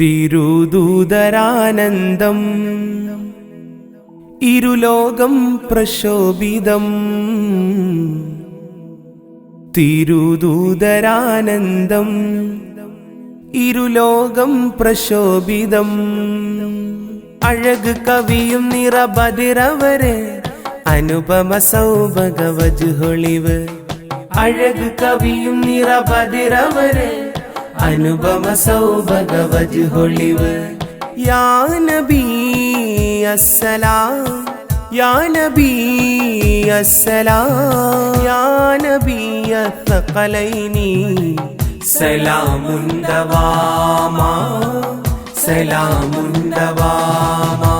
തിരുദൂതരാനന്ദം. ഇരുലോകം പ്രശോഭിതം. തിരുദൂതരാനന്ദം. ഇരുലോകം പ്രശോഭിതം. അഴക് കവിയും നിറബതിരവരെ അനുപമ സൗഭഗവജുഹൊളിവ് അഴക് കവിയും നിറബതിരവര് അനുപമ സലാമുണ്ടവാമാ സലാമുണ്ടവാമാ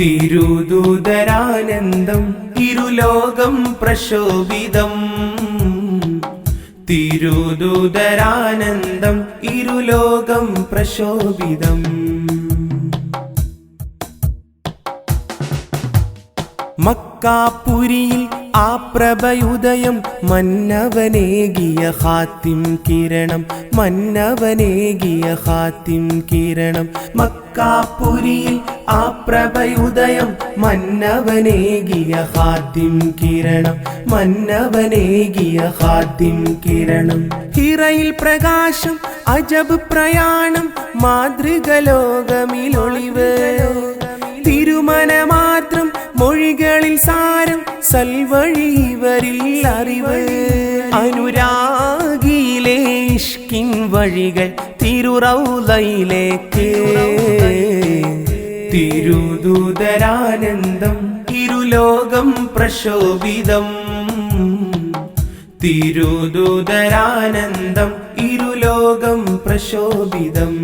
തിരുദൂതരാനന്ദം ഇരുലോകം പ്രശോഭിതം. തിരുദൂതരാനന്ദം ഇരുലോകം പ്രശോഭിതം. മക്കാപുരിയിൽ ആ പ്രഭയുദയം മന്നവനേകിയ ഹാത്തിം കിരണം മന്നവനേകിയ ഹാത്തിം കിരണം. മക്കാപുരിയിൽ ആ പ്രഭയുദയം മന്നവനേകിയ ഹാദ്യം കിരണം മന്നവനേകിയ ഹാദ്യം കിരണം. ഹിറയിൽ പ്രകാശം അജബ് പ്രയാണം മാതൃകലോകമിലൊളിവ്. തിരുമനമാത്രം മൊഴികളിൽ സാരം സൽവഴി ഇവരിൽ അറിവ്. അനുരാഗിയിലെ വഴികൾ തിരുറൗലയിലേക്ക്. തിരുദൂതരാനന്ദം ഇരുലോകം പ്രശോഭിതം. തിരുദൂതരാനന്ദം ഇരുലോകം പ്രശോഭിതം.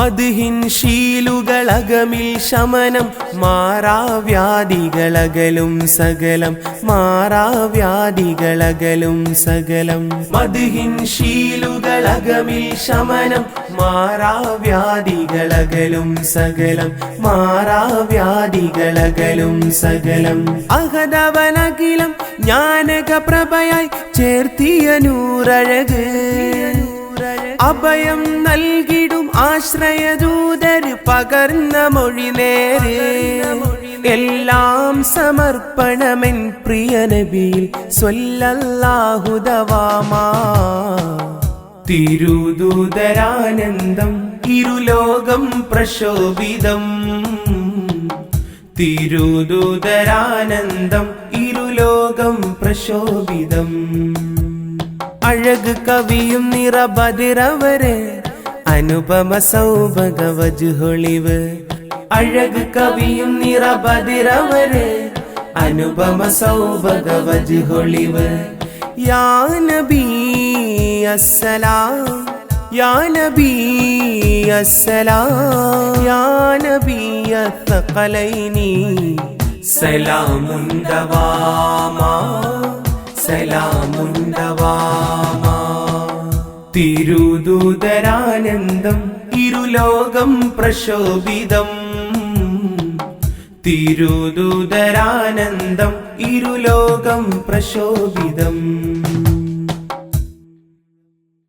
മധുഹിൻ ശീലുകളകമിൽ ശമനം മാറാവ്യാധികളകലും സകലം മാറാവ്യാധികളകലും സകലം. മധുഹിൻ ശീലുകളകമിൽ ശമനം മാറാവ്യാധികളകലും സകലം മാറാവ്യാധികളകലും സകലം. അഹതവനകിലം ജ്ഞാനക പ്രഭയായി ചേർത്തിയ നൂറഴക്. അഭയം നൽകിടും ആശ്രയദൂതര് പകർന്ന മൊഴി നേര്. എല്ലാം സമർപ്പണമെൻ പ്രിയ നബിയിൽ സ്വല്ലല്ലാഹുദവാമാ തിരുദൂതരാനന്ദം ഇരുലോകം പ്രശോഭിതം. തിരുദൂതരാനന്ദം ഇരുലോകം പ്രശോഭിതം. അഴക് കവിയും നിറബതിരവര് അനുപമ സൗഭഗവജുഹൊളിവ് അഴക് കവിയും നിറബതിരവര് അനുപമ സൗഭഗവജുഹൊളിവ് യാ നബി അസ്സലാം യാ നബി അസ്സലാം യാ നബി അത്തഖലൈനി സലാമുണ്ടവാമാ സലാമുണ്ടവാമാ തിരുദൂതരാനന്ദം ഇരുലോകം പ്രശോഭിതം. തിരുദൂതരാനന്ദം ഇരുലോകം പ്രശോഭിതം.